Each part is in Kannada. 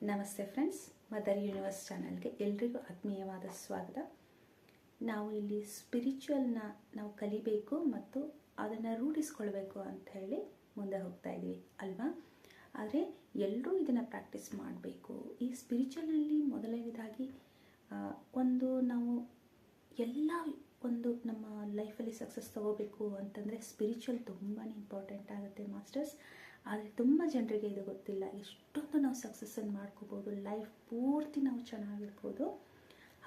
ನಮಸ್ತೆ ಫ್ರೆಂಡ್ಸ್ ಮದರ್ ಯೂನಿವರ್ಸ್ ಚಾನಲ್ಗೆ ಎಲ್ರಿಗೂ ಆತ್ಮೀಯವಾದ ಸ್ವಾಗತ. ನಾವು ಇಲ್ಲಿ ಸ್ಪಿರಿಚುವಲ್ನ ನಾವು ಕಲಿಬೇಕು ಮತ್ತು ಅದನ್ನು ರೂಢಿಸ್ಕೊಳ್ಬೇಕು ಅಂತ ಹೇಳಿ ಮುಂದೆ ಹೋಗ್ತಾ ಇದ್ದೀವಿ, ಅಲ್ವಾ? ಆದರೆ ಎಲ್ಲರೂ ಇದನ್ನು ಪ್ರಾಕ್ಟೀಸ್ ಮಾಡಬೇಕು. ಈ ಸ್ಪಿರಿಚುವಲ್ನಲ್ಲಿ ಮೊದಲನೇದಾಗಿ ಒಂದು ನಾವು ಎಲ್ಲ ಒಂದು ನಮ್ಮ ಲೈಫಲ್ಲಿ ಸಕ್ಸಸ್ ತಗೋಬೇಕು ಅಂತಂದರೆ ಸ್ಪಿರಿಚುವಲ್ ತುಂಬಾ ಇಂಪಾರ್ಟೆಂಟ್ ಆಗುತ್ತೆ ಮಾಸ್ಟರ್ಸ್ ಆದರೆ ತುಂಬ ಜನರಿಗೆ ಇದು ಗೊತ್ತಿಲ್ಲ. ಎಷ್ಟೊಂದು ನಾವು ಸಕ್ಸಸ್ಸನ್ನು ಮಾಡ್ಕೋಬೋದು ಲೈಫ್ ಪೂರ್ತಿ ನಾವು ಚೆನ್ನಾಗಿರ್ಬೋದು.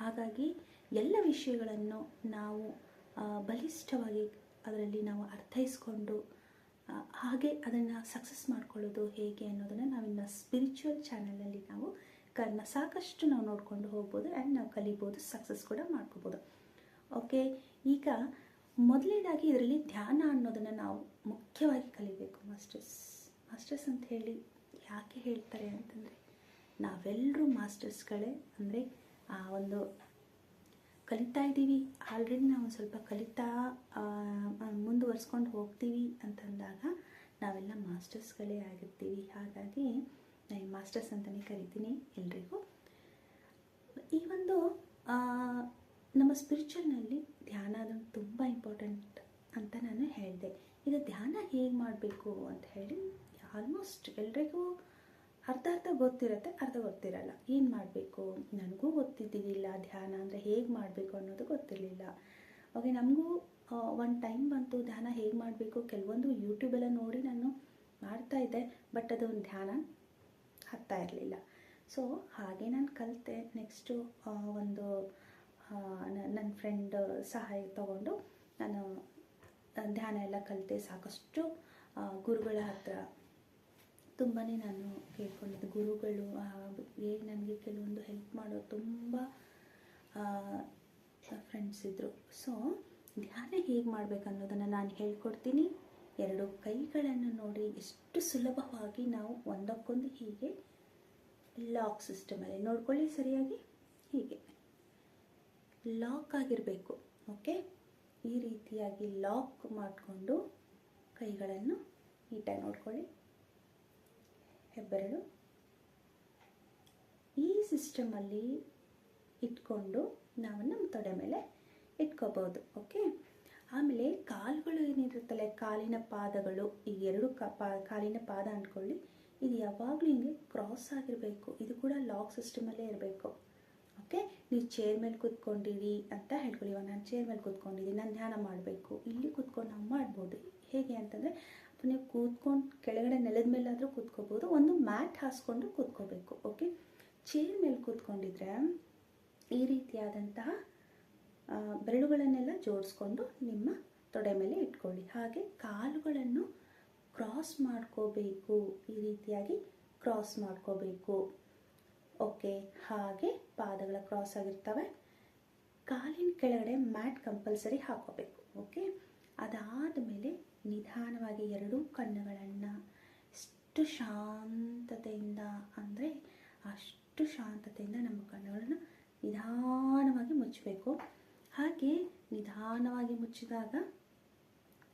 ಹಾಗಾಗಿ ಎಲ್ಲ ವಿಷಯಗಳನ್ನು ನಾವು ಬಲಿಷ್ಠವಾಗಿ ಅದರಲ್ಲಿ ನಾವು ಅರ್ಥೈಸ್ಕೊಂಡು ಹಾಗೆ ಅದನ್ನು ಸಕ್ಸಸ್ ಮಾಡ್ಕೊಳ್ಳೋದು ಹೇಗೆ ಅನ್ನೋದನ್ನು ನಾವಿನ್ನು ಸ್ಪಿರಿಚುವಲ್ ಚಾನಲಲ್ಲಿ ನಾವು ಕನ್ನ ಸಾಕಷ್ಟು ನಾವು ನೋಡಿಕೊಂಡು ಹೋಗ್ಬೋದು ಆ್ಯಂಡ್ ನಾವು ಕಲಿಬೋದು ಸಕ್ಸಸ್ ಕೂಡ ಮಾಡ್ಕೋಬೋದು. ಓಕೆ ಈಗ ಮೊದಲನೇದಾಗಿ ಇದರಲ್ಲಿ ಧ್ಯಾನ ಅನ್ನೋದನ್ನು ನಾವು ಮುಖ್ಯವಾಗಿ ಕಲಿಬೇಕು ಮಾಸ್ಟರ್ಸ್ ಮಾಸ್ಟರ್ಸ್ ಅಂತ ಹೇಳಿ ಯಾಕೆ ಹೇಳ್ತಾರೆ ಅಂತಂದರೆ ನಾವೆಲ್ಲರೂ ಮಾಸ್ಟರ್ಸ್ಗಳೇ ಅಂದರೆ, ಆ ಒಂದು ಕಲಿತಾ ಇದ್ದೀವಿ, ಆಲ್ರೆಡಿ ನಾವು ಸ್ವಲ್ಪ ಕಲಿತಾ ಮುಂದುವರ್ಸ್ಕೊಂಡು ಹೋಗ್ತೀವಿ ಅಂತಂದಾಗ ನಾವೆಲ್ಲ ಮಾಸ್ಟರ್ಸ್ಗಳೇ ಆಗಿರ್ತೀವಿ. ಹಾಗಾಗಿ ನಾನು ಮಾಸ್ಟರ್ಸ್ ಅಂತಲೇ ಕರಿತೀನಿ ಎಲ್ರಿಗೂ. ಈ ಒಂದು ನಮ್ಮ ಸ್ಪಿರಿಚುವಲ್ನಲ್ಲಿ ಧ್ಯಾನ ಅದೊಂದು ತುಂಬ ಇಂಪಾರ್ಟೆಂಟ್ ಅಂತ ನಾನು ಹೇಳಿದೆ. ಈಗ ಧ್ಯಾನ ಹೇಗೆ ಮಾಡಬೇಕು ಅಂತ ಹೇಳಿ ಆಲ್ಮೋಸ್ಟ್ ಎಲ್ರಿಗೂ ಅರ್ಧ ಅರ್ಧ ಗೊತ್ತಿರುತ್ತೆ, ಅರ್ಧ ಗೊತ್ತಿರಲ್ಲ. ಏನು ಮಾಡಬೇಕು? ನನಗೂ ಗೊತ್ತಿದ್ದಿದ್ದಿಲ್ಲ, ಧ್ಯಾನ ಅಂದರೆ ಹೇಗೆ ಮಾಡಬೇಕು ಅನ್ನೋದು ಗೊತ್ತಿರಲಿಲ್ಲ. ಓಕೆ ನಮಗೂ ಒಂದು ಟೈಮ್ ಬಂತು ಧ್ಯಾನ ಹೇಗೆ ಮಾಡಬೇಕು? ಕೆಲವೊಂದು ಯೂಟ್ಯೂಬೆಲ್ಲ ನೋಡಿ ನಾನು ಮಾಡ್ತಾ ಇದ್ದೆ ಬಟ್ ಅದೊಂದು ಧ್ಯಾನ ಹತ್ತಾ ಇರಲಿಲ್ಲ. ಸೊ ಹಾಗೆ ನಾನು ಕಲಿತೆ. ನೆಕ್ಸ್ಟು ಒಂದು ನನ್ನ ಫ್ರೆಂಡ್ ಸಹಾಯ ತಗೊಂಡು ನಾನು ಧ್ಯಾನ ಎಲ್ಲ ಕಲಿತೆ ಸಾಕಷ್ಟು ಗುರುಗಳ ಹತ್ರ. ತುಂಬಾ ನಾನು ಕೇಳ್ಕೊಂಡಿದ್ದು. ಗುರುಗಳು ಹೇಗೆ ನನಗೆ ಕೆಲವೊಂದು ಹೆಲ್ಪ್ ಮಾಡೋ ತುಂಬ ಫ್ರೆಂಡ್ಸ್ ಇದ್ದರು ಸೊ ಧ್ಯಾನ ಹೇಗೆ ಮಾಡಬೇಕು ಅನ್ನೋದನ್ನು ನಾನು ಹೇಳ್ಕೊಡ್ತೀನಿ. ಎರಡು ಕೈಗಳನ್ನು ನೋಡಿ ಎಷ್ಟು ಸುಲಭವಾಗಿ ನಾವು ಒಂದಕ್ಕೊಂದು ಹೀಗೆ ಲಾಕ್ ಸಿಸ್ಟಮಲ್ಲಿ ನೋಡ್ಕೊಳ್ಳಿ ಸರಿಯಾಗಿ? ಹೀಗೆ. ಲಾಕ್ ಆಗಿರಬೇಕು ಓಕೆ ಈ ರೀತಿಯಾಗಿ ಲಾಕ್ ಮಾಡಿಕೊಂಡು ಕೈಗಳನ್ನು ನೀಟಾಗಿ ನೋಡ್ಕೊಳ್ಳಿ. ಹೆಬ್ಬೆರಳು ಈ ಸಿಸ್ಟಮಲ್ಲಿ ಇಟ್ಕೊಂಡು ನಾವು ನಮ್ಮ ತೊಡೆ ಮೇಲೆ ಇಟ್ಕೋಬೋದು ಓಕೆ ಆಮೇಲೆ ಕಾಲುಗಳು ಏನಿರುತ್ತಲ್ಲ, ಕಾಲಿನ ಪಾದಗಳು, ಈ ಎರಡು ಕಾಲಿನ ಪಾದ ಅಂದ್ಕೊಳ್ಳಿ, ಇದು ಯಾವಾಗಲೂ ಹಿಂಗೆ ಕ್ರಾಸ್ ಆಗಿರಬೇಕು. ಇದು ಕೂಡ ಲಾಕ್ ಸಿಸ್ಟಮಲ್ಲೇ ಇರಬೇಕು ಓಕೆ ನೀವು ಚೇರ್ ಮೇಲೆ ಕೂತ್ಕೊಂಡಿರಿ ಅಂತ ಹೇಳ್ಕೊಳ್ಳಿ. ಇವಾಗ ನಾನು ಚೇರ್ ಮೇಲೆ ಕೂತ್ಕೊಂಡಿದ್ದೀನಿ, ನಾನು ಧ್ಯಾನ ಮಾಡಬೇಕು. ಇಲ್ಲಿ ಕೂತ್ಕೊಂಡು ನಾವು ಮಾಡ್ಬೋದು. ಹೇಗೆ ಅಂತಂದರೆ ನೀವು ಕೂತ್ಕೊಂಡು ಕೆಳಗಡೆ ನೆಲದ ಮೇಲಾದರೂ ಕೂತ್ಕೋಬೋದು. ಒಂದು ಮ್ಯಾಟ್ ಹಾಸ್ಕೊಂಡು ಕೂತ್ಕೋಬೇಕು, ಓಕೆ? ಚೇರ್ ಮೇಲೆ ಕೂತ್ಕೊಂಡಿದ್ರೆ ಈ ರೀತಿಯಾದಂತಹ ಬೆರಳುಗಳನ್ನೆಲ್ಲ ಜೋಡಿಸ್ಕೊಂಡು ನಿಮ್ಮ ತೊಡೆ ಮೇಲೆ ಇಟ್ಕೊಳ್ಳಿ. ಹಾಗೆ ಕಾಲುಗಳನ್ನು ಕ್ರಾಸ್ ಮಾಡ್ಕೋಬೇಕು, ಈ ರೀತಿಯಾಗಿ ಕ್ರಾಸ್ ಮಾಡ್ಕೋಬೇಕು, ಓಕೆ? ಹಾಗೆ ಪಾದಗಳ ಕ್ರಾಸ್ ಆಗಿರ್ತವೆ. ಕಾಲಿನ ಕೆಳಗಡೆ ಮ್ಯಾಟ್ ಕಂಪಲ್ಸರಿ ಹಾಕೋಬೇಕು ಓಕೆ? ಅದಾದ ಮೇಲೆ ನಿಧಾನವಾಗಿ ಎರಡೂ ಕಣ್ಣುಗಳನ್ನು ಎಷ್ಟು ಶಾಂತತೆಯಿಂದ ಅಂದರೆ ಅಷ್ಟು ಶಾಂತತೆಯಿಂದ ನಮ್ಮ ಕಣ್ಣುಗಳನ್ನು ನಿಧಾನವಾಗಿ ಮುಚ್ಚಬೇಕು. ಹಾಗೆ ನಿಧಾನವಾಗಿ ಮುಚ್ಚಿದಾಗ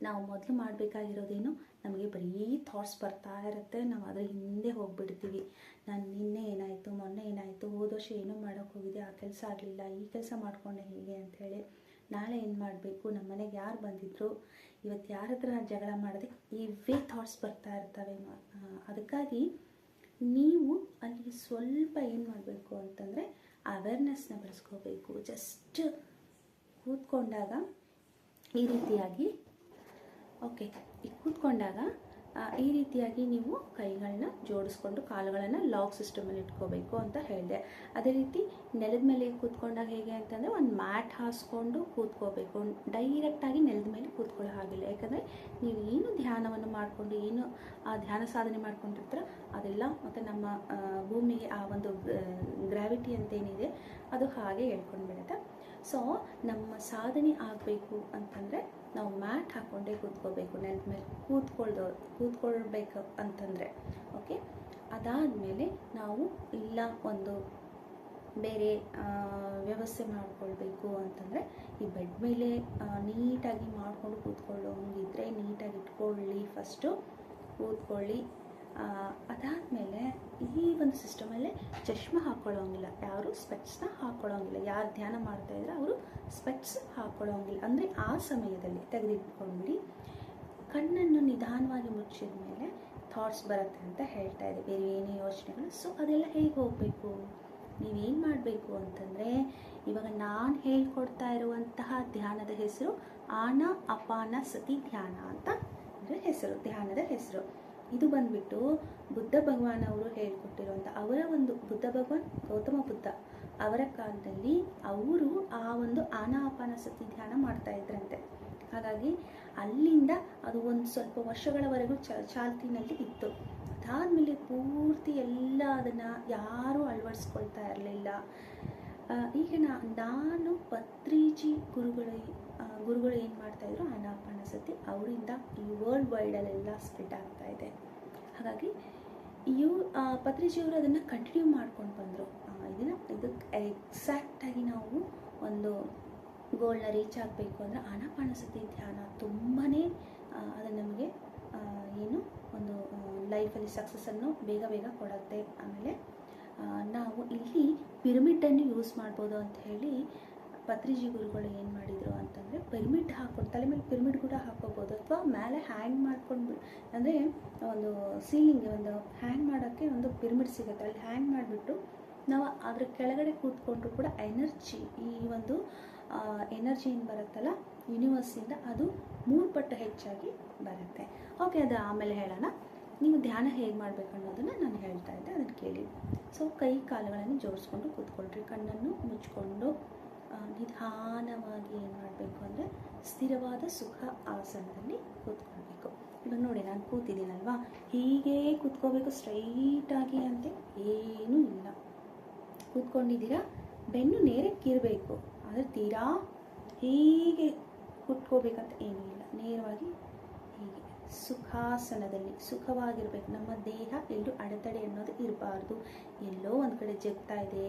ನಾವು ಮೊದಲು ಮಾಡಬೇಕಾಗಿರೋದೇನು? ನಮಗೆ ಬರೀ ಥಾಟ್ಸ್ ಬರ್ತಾ ಇರುತ್ತೆ. ನಾವು ಅದರ ಹಿಂದೆ ಹೋಗ್ಬಿಡ್ತೀವಿ. ನಾನು ನಿನ್ನೆ ಏನಾಯಿತು, ಮೊನ್ನೆ ಏನಾಯಿತು, ಹೋದ ವರ್ಷ ಏನೂ ಮಾಡೋಕ್ಕೆ ಹೋಗಿದೆ ಆ ಕೆಲಸ ಆಗಲಿಲ್ಲ, ಈ ಕೆಲಸ ಮಾಡಿಕೊಂಡೆ ಹೀಗೆ ಅಂಥೇಳಿ ನಾಳೆ ಏನು ಮಾಡಬೇಕು? ನಮ್ಮ ಮನೆಗೆ ಯಾರು ಬಂದಿದ್ರು? ಇವತ್ತು ಯಾರ ಹತ್ರ ಜಗಳ ಮಾಡಿದೆ ಇವೇ ಥಾಟ್ಸ್ ಬರ್ತಾ ಇರ್ತವೆ ಅದಕ್ಕಾಗಿ ನೀವು ಅಲ್ಲಿ ಸ್ವಲ್ಪ ಏನು ಮಾಡಬೇಕು ಅಂತಂದರೆ ಅವೇರ್ನೆಸ್ನ ಬೆಳೆಸ್ಕೋಬೇಕು. ಜಸ್ಟ್ ಕೂತ್ಕೊಂಡಾಗ ಈ ರೀತಿಯಾಗಿ ಓಕೆ ಈ ಕೂತ್ಕೊಂಡಾಗ ಈ ರೀತಿಯಾಗಿ ನೀವು ಕೈಗಳನ್ನ ಜೋಡಿಸ್ಕೊಂಡು ಕಾಲುಗಳನ್ನು ಲಾಕ್ ಸಿಸ್ಟಮಲ್ಲಿ ಇಟ್ಕೋಬೇಕು ಅಂತ ಹೇಳಿದೆ. ಅದೇ ರೀತಿ ನೆಲದ ಮೇಲೆ ಕೂತ್ಕೊಂಡಾಗ ಹೇಗೆ ಅಂತಂದರೆ ಒಂದು ಮ್ಯಾಟ್ ಹಾಸ್ಕೊಂಡು ಕೂತ್ಕೋಬೇಕು. ಡೈರೆಕ್ಟಾಗಿ ನೆಲದ ಮೇಲೆ ಕೂತ್ಕೊಳ್ಳೋ ಹಾಗಿಲ್ಲ. ಯಾಕಂದರೆ ನೀವು ಏನು ಧ್ಯಾನವನ್ನು ಮಾಡಿಕೊಂಡು, ಏನು, ಆ, ಧ್ಯಾನ ಸಾಧನೆ ಮಾಡ್ಕೊಂಡಿರ್ತೀರ ಅದೆಲ್ಲ ಮತ್ತು ನಮ್ಮ ಭೂಮಿಗೆ ಆ ಒಂದು ಗ್ರಾವಿಟಿ ಅಂತ ಏನಿದೆ ಅದು ಹಾಗೆ ಹೇಳ್ಕೊಂಡು ಬಿಡುತ್ತೆ ಸೊ ನಮ್ಮ ಸಾಧನೆ ಆಗಬೇಕು ಅಂತಂದರೆ ನಾವು ಮ್ಯಾಟ್ ಹಾಕ್ಕೊಂಡೇ ಕೂತ್ಕೋಬೇಕು ನೆಲದ ಮೇಲೆ ಕೂತ್ಕೊಳ್ದೋ, ಕೂತ್ಕೊಳ್ಬೇಕು ಅಂತಂದರೆ ಓಕೆ ಅದಾದಮೇಲೆ ನಾವು ಇಲ್ಲ ಒಂದು ಬೇರೆ ವ್ಯವಸ್ಥೆ ಮಾಡಿಕೊಳ್ಬೇಕು ಅಂತಂದರೆ, ಈ ಬೆಡ್ ಮೇಲೆ ನೀಟಾಗಿ ಮಾಡಿಕೊಂಡು ಕೂತ್ಕೊಳ್ಳೋ ಹಂಗಿದ್ರೆ ನೀಟಾಗಿ ಇಟ್ಕೊಳ್ಳಿ. ಫಸ್ಟು ಕೂತ್ಕೊಳ್ಳಿ. ಅದಾದಮೇಲೆ ಈ ಒಂದು ಸಿಸ್ಟಮಲ್ಲೇ ಚಷ್ಮಾ ಹಾಕ್ಕೊಳ್ಳೋಂಗಿಲ್ಲ ಯಾರು ಸ್ಪೆಕ್ಸ್ನ ಹಾಕ್ಕೊಳ್ಳೋಂಗಿಲ್ಲ ಯಾರು ಧ್ಯಾನ ಮಾಡ್ತಾ ಇದ್ರೆ ಅವರು ಸ್ಪೆಕ್ಸ್ ಹಾಕ್ಕೊಳ್ಳೋಂಗಿಲ್ಲ ಅಂದರೆ ಆ ಸಮಯದಲ್ಲಿ ತೆಗೆದಿಟ್ಕೊಂಡ್ಬಿಡಿ. ಕಣ್ಣನ್ನು ನಿಧಾನವಾಗಿ ಮುಚ್ಚಿದ ಮೇಲೆ ಥಾಟ್ಸ್ ಬರುತ್ತೆ ಅಂತ ಹೇಳ್ತಾ ಇದೆ. ಬೇರೆ ಏನೇ ಯೋಚನೆಗಳು. ಸೊ ಅದೆಲ್ಲ ಹೇಗೆ ಹೋಗಬೇಕು? ನೀವೇನು ಮಾಡಬೇಕು ಅಂತಂದರೆ, ಇವಾಗ ನಾನು ಹೇಳ್ಕೊಡ್ತಾ ಇರುವಂತಹ ಧ್ಯಾನದ ಹೆಸರು ಆನ ಅಪಾನ ಸತಿ ಧ್ಯಾನ ಅಂತ ಅಂದರೆ ಹೆಸರು, ಧ್ಯಾನದ ಹೆಸರು. ಇದು ಬಂದ್ಬಿಟ್ಟು ಬುದ್ಧ ಭಗವಾನ್ ಅವರು ಹೇಳ್ಕೊಟ್ಟಿರುವಂಥ ಅವರ ಒಂದು ಬುದ್ಧ ಭಗವಾನ್, ಗೌತಮ ಬುದ್ಧ ಅವರ ಕಾಲದಲ್ಲಿ ಅವರು ಆ ಒಂದು ಆನಾಪಾನ ಸತಿ ಧ್ಯಾನ ಮಾಡ್ತಾ ಇದ್ರಂತೆ. ಹಾಗಾಗಿ ಅಲ್ಲಿಂದ ಅದು ಒಂದು ಸ್ವಲ್ಪ ವರ್ಷಗಳವರೆಗೂ ಚ ಚಾಲ್ತಿನಲ್ಲಿ ಇತ್ತು. ಅದಾದ್ಮೇಲೆ ಪೂರ್ತಿ ಎಲ್ಲ ಅದನ್ನು ಯಾರೂ ಅಳವಡಿಸ್ಕೊಳ್ತಾ ಇರಲಿಲ್ಲ. ಈಗ ನಾನು ಪತ್ರಿಜಿ ಗುರುಗಳು ಗುರುಗಳು ಏನು ಮಾಡ್ತಾಯಿದ್ರು ಅನಾಪಾನ ಸತಿ ಅವರಿಂದ ಈ ವರ್ಲ್ಡ್ ವೈಡಲ್ಲೆಲ್ಲ ಸ್ಪ್ರೆಡ್ ಆಗ್ತಾ ಇದೆ. ಹಾಗಾಗಿ ಇವ್ ಪತ್ರಿಜಿಯವರು ಅದನ್ನು ಕಂಟಿನ್ಯೂ ಮಾಡ್ಕೊಂಡು ಬಂದರು. ಇದನ್ನು ಇದಕ್ಕೆ ಎಕ್ಸಾಕ್ಟಾಗಿ ನಾವು ಒಂದು ಗೋಲ್ನ ರೀಚ್ ಆಗಬೇಕು ಅಂದರೆ ಅನಾಪಾನ ಸತಿ ಧ್ಯಾನ ತುಂಬಾ ಅದು ನಮಗೆ ಏನು ಒಂದು ಲೈಫಲ್ಲಿ ಸಕ್ಸಸ್ಸನ್ನು ಬೇಗ ಬೇಗ ಕೊಡುತ್ತೆ. ಆಮೇಲೆ ನಾವು ಇಲ್ಲಿ ಪಿರಮಿಡನ್ನು ಯೂಸ್ ಮಾಡ್ಬೋದು ಅಂತ ಹೇಳಿ ಪತ್ರಿಜಿ ಗುರುಗಳು ಏನು ಮಾಡಿದರು ಪಿರಮಿಡ್ ಹಾಕೊಂಡು ತಲೆ ಮೇಲೆ ಪಿರಮಿಡ್ ಕೂಡ ಹಾಕೋಬೋದು ಅಥವಾ ಮೇಲೆ ಹ್ಯಾಂಗ್ ಮಾಡ್ಕೊಂಡು ಅಂದರೆ ಒಂದು ಸೀಲಿಂಗ್ ಒಂದು ಹ್ಯಾಂಗ್ ಮಾಡೋಕ್ಕೆ ಒಂದು ಪಿರಮಿಡ್ ಸಿಗುತ್ತೆ. ಅಲ್ಲಿ ಹ್ಯಾಂಗ್ ಮಾಡಿಬಿಟ್ಟು ನಾವು ಅದ್ರ ಕೆಳಗಡೆ ಕೂತ್ಕೊಂಡ್ರು ಕೂಡ ಎನರ್ಜಿ ಈ ಒಂದು ಎನರ್ಜಿ ಏನು ಬರುತ್ತಲ್ಲ ಯೂನಿವರ್ಸಿಂದ ಅದು ಮೂರು ಪಟ್ಟು ಹೆಚ್ಚಾಗಿ ಬರುತ್ತೆ. ಓಕೆ ಅದು ಆಮೇಲೆ ಹೇಳೋಣ. ನೀವು ಧ್ಯಾನ ಹೇಗೆ ಮಾಡಬೇಕು ಅನ್ನೋದನ್ನು ನಾನು ಹೇಳ್ತಾ ಇದ್ದೆ, ಅದನ್ನು ಕೇಳಿ. ಸೊ ಕೈ ಕಾಲುಗಳನ್ನು ಜೋಡಿಸ್ಕೊಂಡು ಕೂತ್ಕೊಳ್ರಿ, ಕಣ್ಣನ್ನು ಮುಚ್ಕೊಂಡು. ನಿಧಾನವಾಗಿ ಏನು ಮಾಡಬೇಕು ಅಂದರೆ ಸ್ಥಿರವಾದ ಸುಖ ಆಸನದಲ್ಲಿ ಕೂತ್ಕೊಳ್ಬೇಕು. ಇವಾಗ ನೋಡಿ, ನಾನು ಕೂತಿದ್ದೀನಲ್ವಾ? ಹೀಗೆ ಕೂತ್ಕೋಬೇಕು ಸ್ಟ್ರೈಟಾಗಿ ಅಂತೆ ಏನೂ ಇಲ್ಲ. ಕೂತ್ಕೊಂಡಿದ್ದೀರಾ? ಬೆನ್ನು ನೇರಕ್ಕಿರಬೇಕು, ಆದರೆ ತೀರಾ ಹೀಗೆ ಕೂತ್ಕೋಬೇಕಂತ ಏನೂ ಇಲ್ಲ. ನೇರವಾಗಿ ಹೀಗೆ ಸುಖಾಸನದಲ್ಲಿ, ಸುಖವಾಗಿರಬೇಕು. ನಮ್ಮ ದೇಹ ಎಲ್ಲೂ ಅಡೆತಡೆ ಅನ್ನೋದು ಇರಬಾರ್ದು. ಎಲ್ಲೋ ಒಂದು ಕಡೆ ಜಗ್ತಾ ಇದೆ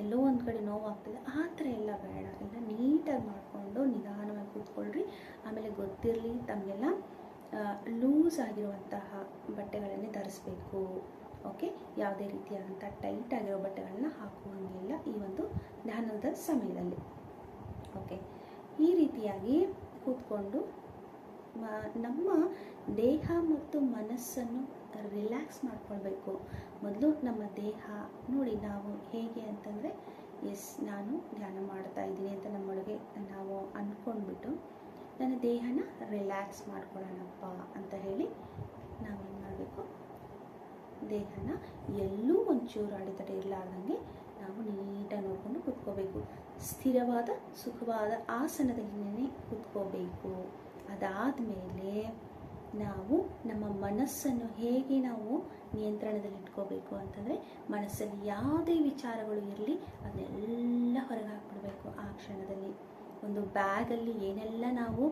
ಎಲ್ಲೋ ಒಂದು ಕಡೆ ನೋವಾಗ್ತಿದೆ. ಆ ಥರ ಎಲ್ಲ ಬೇಡ. ಎಲ್ಲ ನೀಟಾಗಿ ಮಾಡಿಕೊಂಡು ನಿಧಾನವಾಗಿ ಕೂತ್ಕೊಳ್ರಿ. ಆಮೇಲೆ ಗೊತ್ತಿರಲಿ ತಮಗೆಲ್ಲ ಲೂಸ್ ಆಗಿರುವಂತಹ ಬಟ್ಟೆಗಳನ್ನೇ ಧರಿಸ್ಬೇಕು ಓಕೆ? ಯಾವುದೇ ರೀತಿಯಾದಂಥ ಟೈಟ್ ಆಗಿರೋ ಬಟ್ಟೆಗಳನ್ನ ಹಾಕುವಂಗಿಲ್ಲ ಈ ಒಂದು ಧ್ಯಾನದ ಸಮಯದಲ್ಲಿ. ಓಕೆ? ಈ ರೀತಿಯಾಗಿ ಕೂತ್ಕೊಂಡು ನಮ್ಮ ದೇಹ ಮತ್ತು ಮನಸ್ಸನ್ನು ರಿಲ್ಯಾಕ್ಸ್ ಮಾಡ್ಕೊಳ್ಬೇಕು. ಮೊದಲು ನಮ್ಮ ದೇಹ, ನೋಡಿ ನಾವು ಹೇಗೆ ಅಂತಂದರೆ ಎಸ್ ನಾನು ಧ್ಯಾನ ಮಾಡ್ತಾ ಇದ್ದೀನಿ ಅಂತ ನಮ್ಮೊಳಗೆ ನಾವು ಅಂದ್ಕೊಂಡ್ಬಿಟ್ಟು ನನ್ನ ದೇಹನ ರಿಲ್ಯಾಕ್ಸ್ ಮಾಡ್ಕೊಳ್ಳೋಣಪ್ಪ ಅಂತ ಹೇಳಿ ನಾವೇನು ಮಾಡಬೇಕು? ದೇಹನ ಎಲ್ಲೂ ಒಂಚೂರು ಅಡೆತಡೆ ಇರಲಾರ್ದಂಗೆ ನಾವು ನೀಟಾಗಿ ನೋಡಿಕೊಂಡು ಕೂತ್ಕೋಬೇಕು. ಸ್ಥಿರವಾದ, ಸುಖವಾದ ಆಸನದಲ್ಲಿ ಕೂತ್ಕೋಬೇಕು. ಅದಾದಮೇಲೆ ನಾವು ನಮ್ಮ ಮನಸ್ಸನ್ನು ಹೇಗೆ ನಾವು ನಿಯಂತ್ರಣದಲ್ಲಿ ಇಟ್ಕೋಬೇಕು ಅಂತಂದರೆ ಮನಸ್ಸಲ್ಲಿ ಯಾವುದೇ ವಿಚಾರಗಳು ಇರಲಿ ಅದನ್ನೆಲ್ಲ ಹೊರಗೆ ಹಾಕ್ಬಿಡ್ಬೇಕು ಆ ಕ್ಷಣದಲ್ಲಿ. ಒಂದು ಬ್ಯಾಗಲ್ಲಿ ಏನೆಲ್ಲ ನಾವು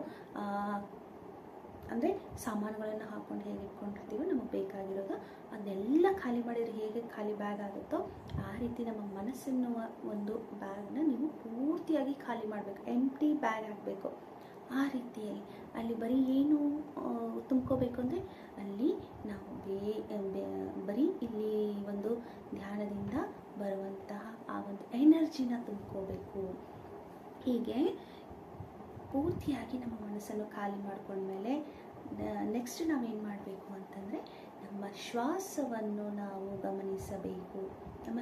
ಅಂದರೆ ಸಾಮಾನುಗಳನ್ನು ಹಾಕ್ಕೊಂಡು ಹೇಗೆ ಇಟ್ಕೊಂಡಿರ್ತೀವೋ ನಮಗೆ ಬೇಕಾಗಿರೋದು ಅದನ್ನೆಲ್ಲ ಖಾಲಿ ಮಾಡಿದ್ರೆ ಹೇಗೆ ಖಾಲಿ ಬ್ಯಾಗ್ ಆಗುತ್ತೋ ಆ ರೀತಿ ನಮ್ಮ ಮನಸ್ಸನ್ನು ಒಂದು ಬ್ಯಾಗ್ನ ನೀವು ಪೂರ್ತಿಯಾಗಿ ಖಾಲಿ ಮಾಡಬೇಕು. ಎಂಟಿ ಬ್ಯಾಗ್ ಹಾಕಬೇಕು. ಆ ರೀತಿಯಲ್ಲಿ. ಅಲ್ಲಿ ಬರೀ ಏನು ತುಂಬ್ಕೋಬೇಕು ಅಂದರೆ ಅಲ್ಲಿ ನಾವು ಬೇ- ಬರೀ ಇಲ್ಲಿ ಒಂದು ಧ್ಯಾನದಿಂದ ಬರುವಂತಹ ಆ ಒಂದು ಎನರ್ಜಿನ ತುಂಬ್ಕೋಬೇಕು. ಹೀಗೆ ಪೂರ್ತಿಯಾಗಿ ನಮ್ಮ ಮನಸ್ಸನ್ನು ಖಾಲಿ ಮಾಡಿಕೊಂಡ್ಮೇಲೆ ನೆಕ್ಸ್ಟ್ ನಾವೇನು ಮಾಡಬೇಕು ಅಂತಂದರೆ ನಮ್ಮ ಶ್ವಾಸವನ್ನು ನಾವು ಗಮನಿಸಬೇಕು.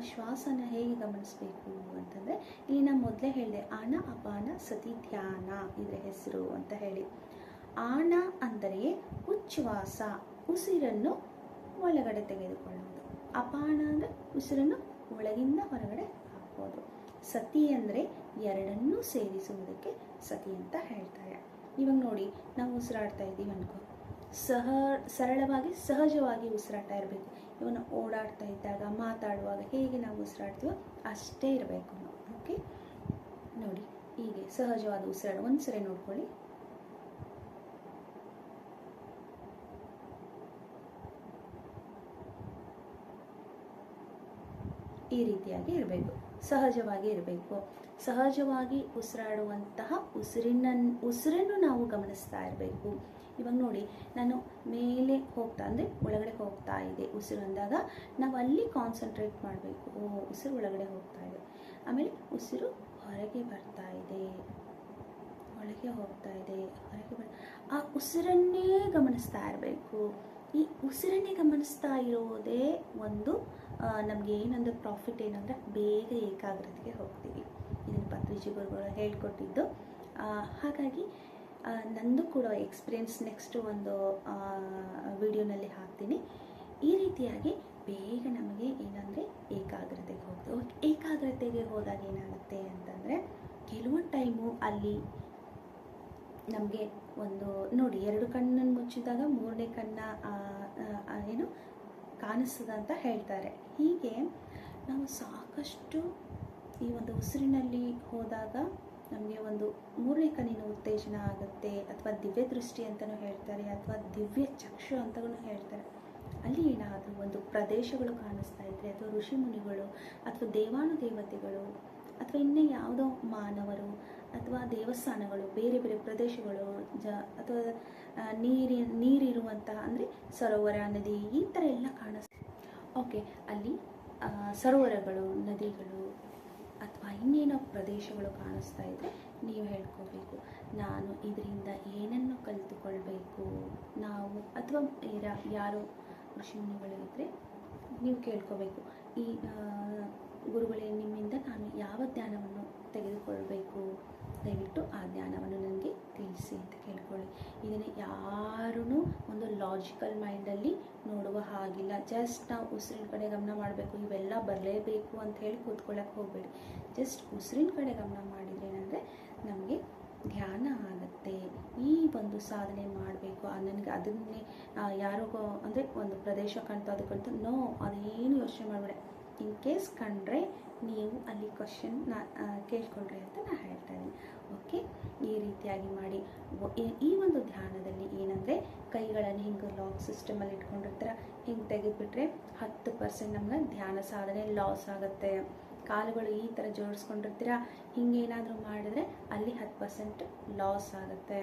ಶ್ವಾಸನ ಹೇಗೆ ಗಮನಿಸಬೇಕು ಅಂತಂದರೆ, ಇಲ್ಲಿ ನಾನು ಮೊದಲೇ ಹೇಳಿದೆ ಆನ ಅಪಾನ ಸತಿ ಧ್ಯಾನ ಇದರ ಹೆಸರು ಅಂತ ಹೇಳಿ. ಆಣ ಅಂದರೆ ಉಚ್ಛ್ವಾಸ, ಉಸಿರನ್ನು ಒಳಗಡೆ ತೆಗೆದುಕೊಳ್ಳುವುದು ಅಪಾನ ಅಂದರೆ ಉಸಿರನ್ನು ಒಳಗಿಂದ ಹೊರಗಡೆ ಹಾಕೋದು. ಸತಿ ಅಂದರೆ ಎರಡನ್ನೂ ಸೇರಿಸುವುದಕ್ಕೆ ಸತಿ ಅಂತ ಹೇಳ್ತಾರೆ. ಇವಾಗ ನೋಡಿ, ನಾವು ಉಸಿರಾಡ್ತಾ ಇದ್ದೀವಿ ಅನ್ಕೋ. ಸಹ ಸರಳವಾಗಿ ಸಹಜವಾಗಿ ಉಸಿರಾಟ ಇರಬೇಕು. ಇವನು ಓಡಾಡ್ತಾ ಇದ್ದಾಗ, ಮಾತಾಡುವಾಗ ಹೇಗೆ ನಾವು ಉಸಿರಾಡ್ತೀವೋ ಅಷ್ಟೇ ಇರಬೇಕು ಓಕೆ ನೋಡಿ, ಹೀಗೆ ಸಹಜವಾದ ಉಸಿರಾಟ. ಒಂದು ಸರಿ ನೋಡ್ಕೊಳ್ಳಿ. ಈ ರೀತಿಯಾಗಿ ಇರಬೇಕು. ಸಹಜವಾಗಿ ಇರಬೇಕು. ಸಹಜವಾಗಿ ಉಸಿರಾಡುವಂತಹ ಉಸಿರಿನ ಉಸಿರನ್ನು ನಾವು ಗಮನಿಸ್ತಾ ಇರಬೇಕು. ಇವಾಗ ನೋಡಿ, ನಾನು ಮೇಲೆ ಹೋಗ್ತಾ, ಅಂದರೆ ಒಳಗಡೆ ಹೋಗ್ತಾ ಇದೆ ಉಸಿರು ಅಂದಾಗ, ನಾವು ಅಲ್ಲಿ ಕಾನ್ಸಂಟ್ರೇಟ್ ಮಾಡಬೇಕು. ಓ, ಉಸಿರು ಒಳಗಡೆ ಹೋಗ್ತಾ ಇದೆ. ಆಮೇಲೆ ಉಸಿರು ಹೊರಗೆ ಬರ್ತಾ ಇದೆ. ಒಳಗೆ ಹೋಗ್ತಾ ಇದೆ. ಹೊರಗೆ ಬರ್, ಆ ಉಸಿರನ್ನೇ ಗಮನಿಸ್ತಾ ಇರಬೇಕು. ಈ ಉಸಿರನ್ನೇ ಗಮನಿಸ್ತಾ ಇರೋದೇ ಒಂದು ನಮಗೆ ಏನಂದ್ರೆ ಪ್ರಾಫಿಟ್ ಏನಂದರೆ ಬೇಗ ಏಕಾಗ್ರತೆಗೆ ಹೋಗ್ತೀವಿ. ಇದನ್ನು ಪತ್ರಿಜಿ ಗುರುಗಳು ಹೇಳ್ಕೊಟ್ಟಿದ್ದು. ಹಾಗಾಗಿ ನಂದು ಕೂಡ ಎಕ್ಸ್ಪೀರಿಯನ್ಸ್ ನೆಕ್ಸ್ಟ್ ಒಂದು ವಿಡಿಯೋನಲ್ಲಿ ಹಾಕ್ತೀನಿ. ಈ ರೀತಿಯಾಗಿ ಬೇಗ ನಮಗೆ ಏನಂದರೆ ಏಕಾಗ್ರತೆಗೆ ಹೋಗ್ತೀವಿ ಏಕಾಗ್ರತೆಗೆ ಹೋದಾಗ ಏನಾಗುತ್ತೆ ಅಂತಂದರೆ ಕೆಲವೊಂದು ಟೈಮು ಅಲ್ಲಿ ನಮಗೆ ಒಂದು, ನೋಡಿ ಎರಡು ಕಣ್ಣನ್ನು ಮುಚ್ಚಿದಾಗ ಮೂರನೇ ಕಣ್ಣ ಏನು ಕಾಣಿಸ್ತದ ಅಂತ ಹೇಳ್ತಾರೆ. ಹೀಗೆ ನಾವು ಸಾಕಷ್ಟು ಈ ಒಂದು ಉಸಿರಿನಲ್ಲಿ ಹೋದಾಗ ನಮಗೆ ಒಂದು ಮೂರನೇ ಕಣ್ಣಿನ ಉತ್ತೇಜನ ಆಗುತ್ತೆ ಅಥವಾ ದಿವ್ಯ ದೃಷ್ಟಿ ಅಂತಲೂ ಹೇಳ್ತಾರೆ, ಅಥವಾ ದಿವ್ಯ ಚಕ್ಷು ಅಂತಲೂ ಹೇಳ್ತಾರೆ. ಅಲ್ಲಿ ಏನಾದರೂ ಒಂದು ಪ್ರದೇಶಗಳು ಕಾಣಿಸ್ತಾ ಇದ್ದರೆ ಅಥವಾ ಋಷಿ ಮುನಿಗಳು, ಅಥವಾ ದೇವಾನುದೇವತೆಗಳು, ಅಥವಾ ಇನ್ನೇ ಯಾವುದೋ ಮಾನವರು, ಅಥವಾ ದೇವಸ್ಥಾನಗಳು, ಬೇರೆ ಬೇರೆ ಪ್ರದೇಶಗಳು, ಜ, ಅಥವಾ ನೀರಿ ನೀರಿರುವಂತಹ ಅಂದರೆ ಸರೋವರ ನದಿ, ಈ ಥರ ಎಲ್ಲ ಕಾಣಿಸ್ತದೆ ಓಕೆ, ಅಲ್ಲಿ ಸರೋವರಗಳು, ನದಿಗಳು ಅಥವಾ ಇನ್ನೇನೋ ಪ್ರದೇಶಗಳು ಕಾಣಿಸ್ತಾ ಇದ್ದರೆ ನೀವು ಹೇಳ್ಕೋಬೇಕು. ನಾನು ಇದರಿಂದ ಏನನ್ನು ಕಲಿತುಕೊಳ್ಬೇಕು? ನಾವು ಅಥವಾ ಯಾರ- ಋಷಿಮುನಿಗಳು ಇದ್ದರೆ ನೀವು ಕೇಳ್ಕೋಬೇಕು. ಈ ಗುರುಗಳೇ ನಿಮ್ಮಿಂದ ನಾನು ಯಾವ ಜ್ಞಾನವನ್ನು ತೆಗೆದುಕೊಳ್ಬೇಕು? ದಯವಿಟ್ಟು ಆ ಜ್ಞಾನವನ್ನು ನನಗೆ ತಿಳಿಸಿ ಅಂತ ಕೇಳ್ಕೊಳ್ಳಿ. ಇದನ್ನು ಯಾರೂ ಒಂದು ಲಾಜಿಕಲ್ ಮೈಂಡಲ್ಲಿ ನೋಡುವ ಹಾಗಿಲ್ಲ. ಜಸ್ಟ್ ನಾವು ಉಸಿರಿನ ಕಡೆ ಗಮನ ಮಾಡಬೇಕು, ಇವೆಲ್ಲ ಬರಲೇಬೇಕು ಅಂತ ಹೇಳಿ ಕೂತ್ಕೊಳ್ಳೋಕೆ ಹೋಗಬೇಡಿ. ಜಸ್ಟ್ ಉಸಿರಿನ ಕಡೆ ಗಮನ ಮಾಡಿದರೆ ಏನಂದರೆ ನಮಗೆ ಧ್ಯಾನ ಆಗುತ್ತೆ. ಈ ಒಂದು ಸಾಧನೆ ಮಾಡಬೇಕು. ನನಗೆ ಅದನ್ನೇ ಯಾರಿಗೋ, ಅಂದರೆ ಒಂದು ಪ್ರದೇಶ ಕಾಣ್ತು ಅದಕ್ಕಂತೂ ನೋ, ಅದೇನು ಯೋಚನೆ ಮಾಡಬೇಡ. ಇನ್ ಕೇಸ್ ಕಂಡ್ರೆ ನೀವು ಅಲ್ಲಿ ಕ್ವಶನ್ ನಾ ಆ, ಕೇಳ್ಕೊಳ್ರಿ ಅಂತ ನಾನು ಹೇಳ್ತಾ ಇದ್ದೀನಿ. ಓಕೆ ಈ ರೀತಿಯಾಗಿ ಮಾಡಿ. ಈ- ಒಂದು ಧ್ಯಾನದಲ್ಲಿ ಏನಂದರೆ ಕೈಗಳನ್ನು ಹಿಂಗೆ ಲಾಕ್ ಸಿಸ್ಟಮಲ್ಲಿ ಇಟ್ಕೊಂಡಿರ್ತಾರೆ ಹಿಂಗೆ ತೆಗೆದುಬಿಟ್ರೆ ಹತ್ತು ಪರ್ಸೆಂಟ್ ನಮ್ಗೆ ಧ್ಯಾನ ಸಾಧನೆ ಲಾಸ್ ಆಗುತ್ತೆ. ಕಾಲುಗಳು ಈ ಥರ ಜೋಡಿಸ್ಕೊಂಡಿರ್ತೀರ ಹಿಂಗೇನಾದರೂ ಮಾಡಿದ್ರೆ ಅಲ್ಲಿ ಹತ್ತು ಪರ್ಸೆಂಟ್ ಲಾಸ್ ಆಗುತ್ತೆ.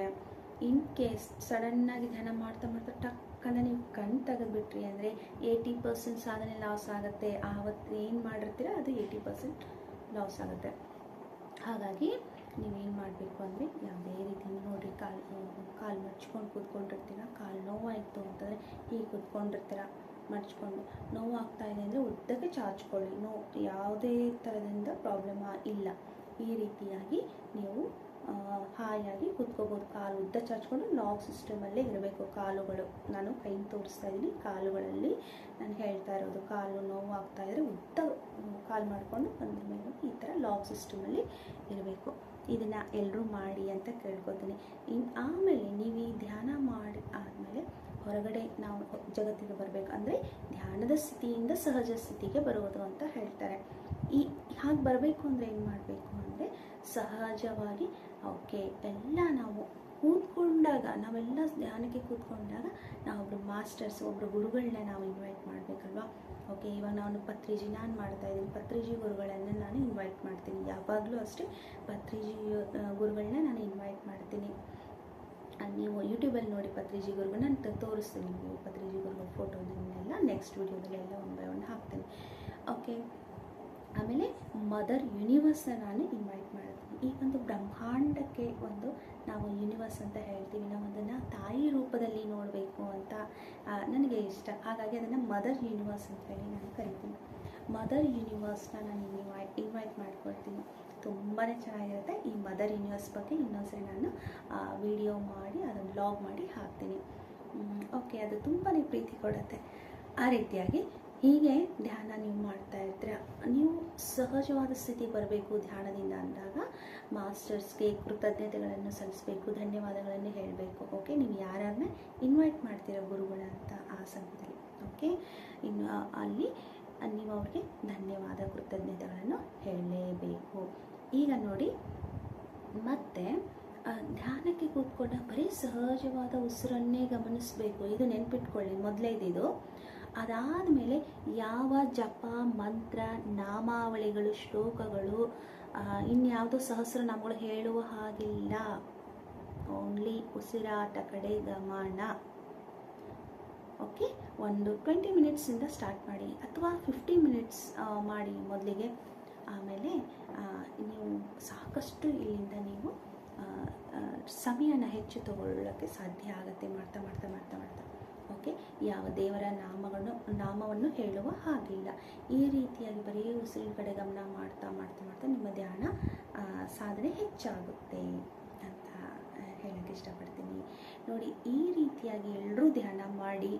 ಇನ್ ಕೇಸ್ ಸಡನ್ನಾಗಿ ಧ್ಯಾನ ಮಾಡ್ತಾ ಮಾಡ್ತಾ ಟಕ್ಕಂತ ನೀವು ಕಣ್ ತೆಗೆದುಬಿಟ್ರಿ ಅಂದರೆ ಏಯ್ಟಿ ಪರ್ಸೆಂಟ್ ಸಾಧನೆ ಲಾಸ್ ಆಗುತ್ತೆ. ಆವತ್ತು ಏನು ಮಾಡಿರ್ತೀರ ಅದು ಏಯ್ಟಿ ಪರ್ಸೆಂಟ್ ಲಾಸ್ ಆಗುತ್ತೆ. ಹಾಗಾಗಿ ನೀವೇನು ಮಾಡಬೇಕು ಅಂದರೆ ಯಾವುದೇ ರೀತಿ ನೋಡಿರಿ ಕಾಲು ಕಾಲು ಮಡ್ಚ್ಕೊಂಡು ಕೂತ್ಕೊಂಡಿರ್ತೀರ, ಕಾಲು ನೋವಾಯಿತು ಅಂತಂದರೆ ಹೀಗೆ ಕೂತ್ಕೊಂಡಿರ್ತೀರ ಮಡ್ಚ್ಕೊಂಡು ನೋವು ಆಗ್ತಾ ಇದೆ ಅಂದರೆ ಉದ್ದಕ್ಕೆ ಚಾಚ್ಕೊಳ್ಳಿ ನೋವು ಯಾವುದೇ ಥರದಿಂದ ಪ್ರಾಬ್ಲಮ್ ಇಲ್ಲ. ಈ ರೀತಿಯಾಗಿ ನೀವು ಹಾಯಾಗಿ ಕುತ್ಕೋಬೋದು. ಕಾಲು ಉದ್ದ ಚಾಚ್ಕೊಂಡು ಲಾಕ್ ಸಿಸ್ಟಮಲ್ಲೇ ಇರಬೇಕು ಕಾಲುಗಳು. ನಾನು ಕೈ ತೋರಿಸ್ತಾ ಇದ್ದೀನಿ. ಕಾಲುಗಳಲ್ಲಿ ನಾನು ಹೇಳ್ತಾ ಇರೋದು, ಕಾಲು ನೋವು ಆಗ್ತಾ ಇದ್ದರೆ ಉದ್ದ ಕಾಲು ಮಾಡಿಕೊಂಡು ಬಂದ ಮೇಲೆ ಈ ಥರ ಲಾಕ್ ಸಿಸ್ಟಮಲ್ಲಿ ಇರಬೇಕು. ಇದನ್ನು ಎಲ್ಲರೂ ಮಾಡಿ ಅಂತ ಕೇಳ್ಕೊತೀನಿ. ಇನ್ನು ಆಮೇಲೆ ನೀವು ಈ ಧ್ಯಾನ ಮಾಡಿ ಆದಮೇಲೆ ಹೊರಗಡೆ ನಾವು ಜಗತ್ತಿಗೆ ಬರಬೇಕು ಅಂದರೆ ಧ್ಯಾನದ ಸ್ಥಿತಿಯಿಂದ ಸಹಜ ಸ್ಥಿತಿಗೆ ಬರುವುದು ಅಂತ ಹೇಳ್ತಾರೆ. ಈ ಹಾಗೆ ಬರಬೇಕು ಅಂದರೆ ಏನು ಮಾಡಬೇಕು ಅಂದರೆ ಸಹಜವಾಗಿ ಓಕೆ ಎಲ್ಲ ನಾವು ಕೂತ್ಕೊಂಡಾಗ, ನಾವೆಲ್ಲ ಧ್ಯಾನಕ್ಕೆ ಕೂತ್ಕೊಂಡಾಗ ನಾವೊಬ್ಬರು ಮಾಸ್ಟರ್ಸ್ ಒಬ್ಬರು ಗುರುಗಳನ್ನ ನಾವು ಇನ್ವೈಟ್ ಮಾಡಬೇಕಲ್ವಾ? ಓಕೆ, ಇವಾಗ ನಾನು ಪತ್ರಿಜಿ, ನಾನು ಮಾಡ್ತಾ ಇದ್ದೀನಿ. ಪತ್ರಿಜಿ ಗುರುಗಳನ್ನು ನಾನು ಇನ್ವೈಟ್ ಮಾಡ್ತೀನಿ. ಯಾವಾಗಲೂ ಅಷ್ಟೇ ಪತ್ರಿಜಿ ಗುರುಗಳನ್ನ ನಾನು ಇನ್ವೈಟ್ ಮಾಡ್ತೀನಿ. ನೀವು ಯೂಟ್ಯೂಬಲ್ಲಿ ನೋಡಿ ಪತ್ರಿಜಿ ಗುರುಗಳು ನಾನು ತೋರಿಸ್ತೀನಿ ನಿಮಗೆ ಪತ್ರಿಜಿ ಗುರುಗಳ ಫೋಟೋದನ್ನೆಲ್ಲ ನೆಕ್ಸ್ಟ್ ವೀಡಿಯೋದಲ್ಲಿ ಎಲ್ಲ ಒನ್ ಬೈ ಒನ್ ಹಾಕ್ತೀನಿ. ಓಕೆ ಆಮೇಲೆ ಮದರ್ ಯೂನಿವರ್ಸ್ನ ನಾನು ಇನ್ವೈಟ್ ಮಾಡ್ತೀನಿ ಈ ಒಂದು ಬ್ರಹ್ಮಾಂಡಕ್ಕೆ ಒಂದು ನಾವು ಯೂನಿವರ್ಸ್ ಅಂತ ಹೇಳ್ತೀವಿ. ನಾವು ಅದನ್ನು ತಾಯಿ ರೂಪದಲ್ಲಿ ನೋಡಬೇಕು ಅಂತ ನನಗೆ ಇಷ್ಟ. ಹಾಗಾಗಿ ಅದನ್ನು ಮದರ್ ಯೂನಿವರ್ಸ್ ಅಂತ ಹೇಳಿ ನಾನು ಕರಿತೀನಿ. ಮದರ್ ಯೂನಿವರ್ಸ್ನ ನಾನು ಇನ್ವೈಟ್ ಇನ್ವೈಟ್ ಮಾಡ್ಕೊಳ್ತೀನಿ. ತುಂಬಾ ಚೆನ್ನಾಗಿರುತ್ತೆ. ಈ ಮದರ್ ಯೂನಿವರ್ಸ್ ಬಗ್ಗೆ ಇನ್ನೊಂದ್ಸರಿ ನಾನು ವಿಡಿಯೋ ಮಾಡಿ, ಅದನ್ನು ಬ್ಲಾಗ್ ಮಾಡಿ ಹಾಕ್ತೀನಿ. ಓಕೆ ಅದು ತುಂಬಾ ಪ್ರೀತಿ ಕೊಡುತ್ತೆ. ಆ ರೀತಿಯಾಗಿ ಹೀಗೆ ಧ್ಯಾನ ನೀವು ಮಾಡ್ತಾ ಇರ್ತೀರಾ ನೀವು ಸಹಜವಾದ ಸ್ಥಿತಿ ಬರಬೇಕು ಧ್ಯಾನದಿಂದ ಅಂದಾಗ ಮಾಸ್ಟರ್ಸ್ಗೆ ಕೃತಜ್ಞತೆಗಳನ್ನು ಸಲ್ಲಿಸಬೇಕು, ಧನ್ಯವಾದಗಳನ್ನು ಹೇಳಬೇಕು. ಓಕೆ ನೀವು ಯಾರನ್ನೇ ಇನ್ವೈಟ್ ಮಾಡ್ತೀರ ಗುರುಗಳ ಅಂತ ಆ ಸಮಯದಲ್ಲಿ ಓಕೆ ಇನ್ನು ಅಲ್ಲಿ ನೀವು ಅವ್ರಿಗೆ ಧನ್ಯವಾದ, ಕೃತಜ್ಞತೆಗಳನ್ನು ಹೇಳಲೇಬೇಕು. ಈಗ ನೋಡಿ, ಮತ್ತೆ ಧ್ಯಾನಕ್ಕೆ ಕೂತ್ಕೊಂಡ ಬರೀ ಸಹಜವಾದ ಉಸಿರನ್ನೇ ಗಮನಿಸಬೇಕು. ಇದು ನೆನ್ಪಿಟ್ಕೊಳ್ಳಿ. ಮೊದಲೇದಿದು ಅದಾದಮೇಲೆ ಯಾವ ಜಪ, ಮಂತ್ರ, ನಾಮಾವಳಿಗಳು, ಶ್ಲೋಕಗಳು ಇನ್ಯಾವುದೋ ಸಹಸ್ರ ಸಹಸ್ರನಾಮಗಳು ಹೇಳುವ ಹಾಗಿಲ್ಲ. ಓನ್ಲಿ ಉಸಿರಾಟ ಕಡೆ ಗಮನ. ಓಕೆ ಒಂದು ಟ್ವೆಂಟಿ ಮಿನಿಟ್ಸಿಂದ ಸ್ಟಾರ್ಟ್ ಮಾಡಿ. ಅಥವಾ ಫಿಫ್ಟಿ ಮಿನಿಟ್ಸ್ ಮಾಡಿ ಮೊದಲಿಗೆ. ಆಮೇಲೆ ನೀವು ಸಾಕಷ್ಟು ಇಲ್ಲಿಂದ ನೀವು ಸಮಯನ ಹೆಚ್ಚು ತಗೊಳ್ಳೋಕ್ಕೆ ಸಾಧ್ಯ ಆಗುತ್ತೆ. ಮಾಡ್ತಾ ಮಾಡ್ತಾ ಮಾಡ್ತಾ ಮಾಡ್ತಾ. ಓಕೆ ಯಾವ ದೇವರ ನಾಮಗಳನ್ನು, ನಾಮವನ್ನು ಹೇಳುವ ಹಾಗಿಲ್ಲ. ಈ ರೀತಿಯಾಗಿ ಬರೀ ಉಸಿರಿನ ಕಡೆ ಗಮನ ಮಾಡ್ತಾ ಮಾಡ್ತಾ ಮಾಡ್ತಾ ನಿಮ್ಮ ಧ್ಯಾನ ಸಾಧನೆ ಹೆಚ್ಚಾಗುತ್ತೆ ಅಂತ ಹೇಳಕ್ಕೆ ಇಷ್ಟಪಡ್ತೀನಿ. ನೋಡಿ, ಈ ರೀತಿಯಾಗಿ ಎಲ್ಲರೂ ಧ್ಯಾನ ಮಾಡಿ,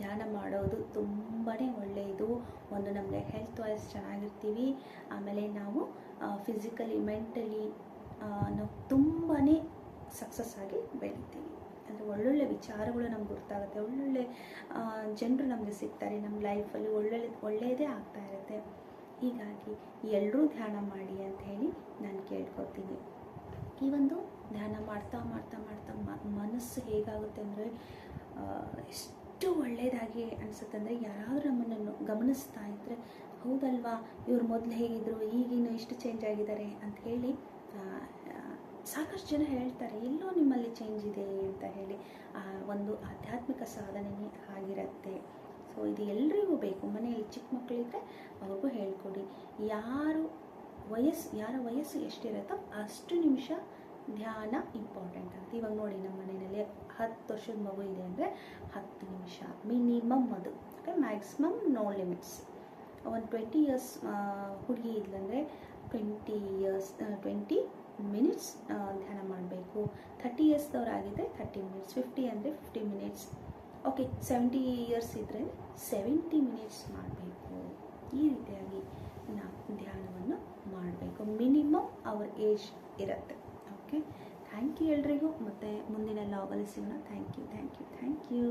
ಧ್ಯಾನ ಮಾಡೋದು ತುಂಬಾ ಒಳ್ಳೆಯದು. ಒಂದು ನಮಗೆ ಹೆಲ್ತ್ ವೈಸ್ ಚೆನ್ನಾಗಿರ್ತೀವಿ. ಆಮೇಲೆ ನಾವು ಫಿಸಿಕಲಿ ಮೆಂಟಲಿ ನಾವು ತುಂಬಾ ಸಕ್ಸಸ್ ಆಗಿ ಬೆಳಿತೀವಿ. ಅಂದರೆ ಒಳ್ಳೊಳ್ಳೆ ವಿಚಾರಗಳು ನಮ್ಗೆ ಗೊತ್ತಾಗುತ್ತೆ ಒಳ್ಳೊಳ್ಳೆ ಜನರು ನಮಗೆ ಸಿಗ್ತಾರೆ ನಮ್ಮ ಲೈಫಲ್ಲಿ ಒಳ್ಳೊಳ್ಳೆ, ಒಳ್ಳೆಯದೇ ಆಗ್ತಾ ಇರುತ್ತೆ. ಹೀಗಾಗಿ ಎಲ್ಲರೂ ಧ್ಯಾನ ಮಾಡಿ ಅಂತ ಹೇಳಿ ನಾನು ಕೇಳ್ಕೊತೀನಿ. ಈ ಒಂದು ಧ್ಯಾನ ಮಾಡ್ತಾ ಮಾಡ್ತಾ ಮಾಡ್ತಾ ಮನಸ್ಸು ಹೇಗಾಗುತ್ತೆ ಅಂದರೆ ಎಷ್ಟು ಒಳ್ಳೆಯದಾಗಿ ಅನಿಸುತ್ತೆ ಅಂದರೆ ಯಾರಾದರೂ ನಮ್ಮನ್ನು ಗಮನಿಸ್ತಾ ಇದ್ದರೆ ಹೌದಲ್ವಾ? ಇವ್ರು ಮೊದಲು ಹೇಗಿದ್ರು, ಈಗಿನ್ನು ಇಷ್ಟು ಚೇಂಜ್ ಆಗಿದ್ದಾರೆ ಅಂತ ಹೇಳಿ ಸಾಕಷ್ಟು ಜನ ಹೇಳ್ತಾರೆ, ಎಲ್ಲೋ ನಿಮ್ಮಲ್ಲಿ ಚೇಂಜ್ ಇದೆ ಅಂತ ಹೇಳಿ. ಒಂದು ಆಧ್ಯಾತ್ಮಿಕ ಸಾಧನೆಯೇ ಆಗಿರುತ್ತೆ. ಸೊ ಇದು ಎಲ್ರಿಗೂ ಬೇಕು. ಮನೆಯಲ್ಲಿ ಚಿಕ್ಕ ಮಕ್ಕಳಿದ್ರೆ ಅವ್ರಿಗೂ ಹೇಳ್ಕೊಡಿ. ಯಾರು ವಯಸ್ಸು, ಯಾರ ವಯಸ್ಸು ಎಷ್ಟಿರುತ್ತೋ ಅಷ್ಟು ನಿಮಿಷ ಧ್ಯಾನ ಇಂಪಾರ್ಟೆಂಟ್ ಆಗುತ್ತೆ. ಇವಾಗ ನೋಡಿ ನಮ್ಮ ಮನೆಯಲ್ಲಿ ಹತ್ತು ವರ್ಷದ ಮಗು ಇದೆ ಅಂದರೆ ಹತ್ತು ನಿಮಿಷ ಮಿನಿಮಮ್ ಅದು. ಓಕೆ ಮ್ಯಾಕ್ಸಿಮಮ್ ನೋ ಲಿಮಿಟ್ಸ್ ಒಂದು ಟ್ವೆಂಟಿ ಇಯರ್ಸ್ ಹುಡುಗಿ ಇದ್ಲಂದರೆ ಟ್ವೆಂಟಿ ಇಯರ್ಸ್ ಟ್ವೆಂಟಿ ಮಿನಿಟ್ಸ್ ಧ್ಯಾನ ಮಾಡಬೇಕು. ಥರ್ಟಿ ಇಯರ್ಸ್ದವರಾಗಿದ್ದರೆ ಥರ್ಟಿ ಮಿನಿಟ್ಸ್ ಫಿಫ್ಟಿ ಅಂದರೆ fifty minutes okay seventy years ಇದ್ದರೆ ಸೆವೆಂಟಿ ಮಿನಿಟ್ಸ್ ಮಾಡಬೇಕು. ಈ ರೀತಿಯಾಗಿ ನಾವು ಧ್ಯಾನವನ್ನು ಮಾಡಬೇಕು. ಮಿನಿಮಮ್ ಅವರ್ ಏಜ್ ಇರುತ್ತೆ. ಓಕೆ ಥ್ಯಾಂಕ್ ಯು ಎಲ್ರಿಗೂ. ಮತ್ತು ಮುಂದಿನ ಲಾಗಲ್ಲಿ ಸಿಗೋಣ. Thank you thank you thank you